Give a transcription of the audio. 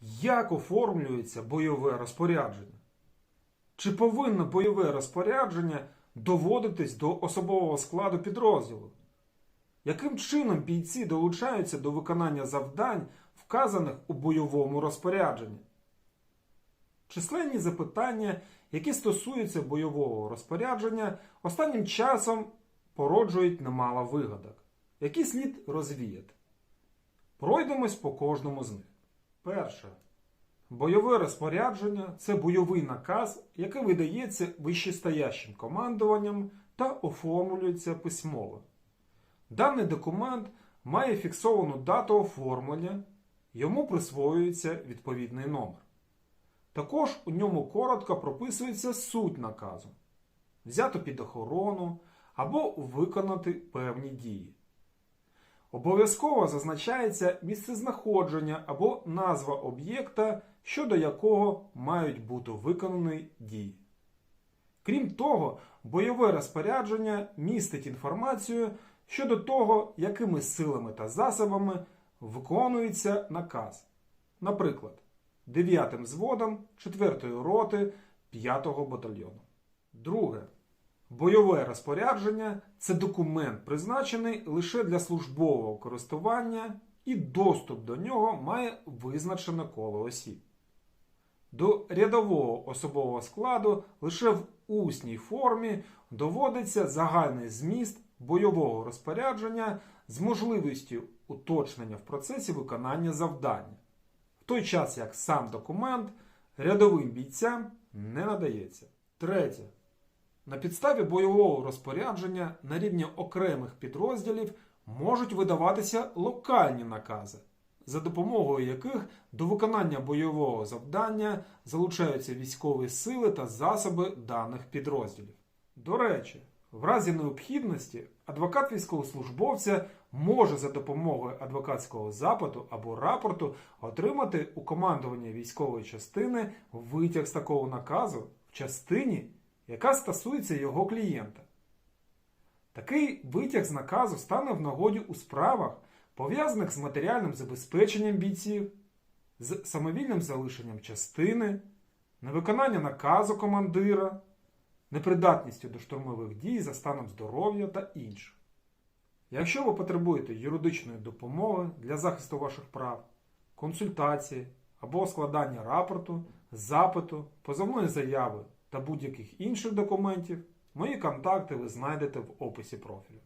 Як оформлюється бойове розпорядження? Чи повинно бойове розпорядження доводитись до особового складу підрозділу? Яким чином бійці долучаються до виконання завдань, вказаних у бойовому розпорядженні? Численні запитання, які стосуються бойового розпорядження, останнім часом породжують немало вигадок, які слід розвіяти. Пройдемось по кожному з них. Перше. Бойове розпорядження це бойовий наказ, який видається вищестоящим командуванням та оформлюється письмово. Даний документ має фіксовану дату оформлення, йому присвоюється відповідний номер. Також у ньому коротко прописується суть наказу взято під охорону або виконати певні дії. Обов'язково зазначається місцезнаходження або назва об'єкта, щодо якого мають бути виконані дії. Крім того, бойове розпорядження містить інформацію щодо того, якими силами та засобами виконується наказ. Наприклад, 9 взводом 4-ї роти 5-го батальйону. Друге. Бойове розпорядження це документ, призначений лише для службового користування, і доступ до нього має визначене коло осіб. До рядового особового складу лише в усній формі доводиться загальний зміст бойового розпорядження з можливістю уточнення в процесі виконання завдання, в той час як сам документ рядовим бійцям не надається. Третє. На підставі бойового розпорядження на рівні окремих підрозділів можуть видаватися локальні накази, за допомогою яких до виконання бойового завдання залучаються військові сили та засоби даних підрозділів. До речі, в разі необхідності адвокат військовослужбовця може за допомогою адвокатського запиту або рапорту отримати у командування військової частини витяг з такого наказу в частині, яка стосується його клієнта. Такий витяг з наказу стане в нагоді у справах, пов'язаних з матеріальним забезпеченням бійців, з самовільним залишенням частини, невиконання наказу командира, непридатністю до штурмових дій за станом здоров'я та інше. Якщо ви потребуєте юридичної допомоги для захисту ваших прав, консультації або складання рапорту, запиту, позовної заяви та будь-яких інших документів, мої контакти ви знайдете в описі профілю.